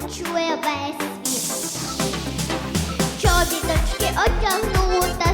чує весь світ. Чобіточки одягну та сплету віночок.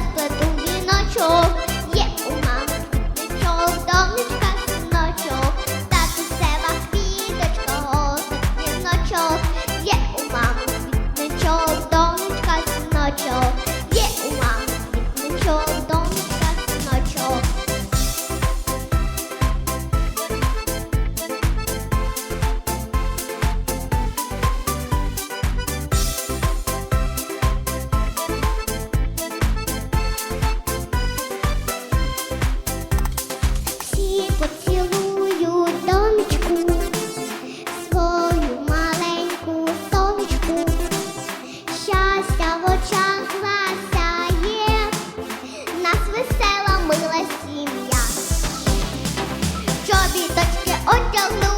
get on down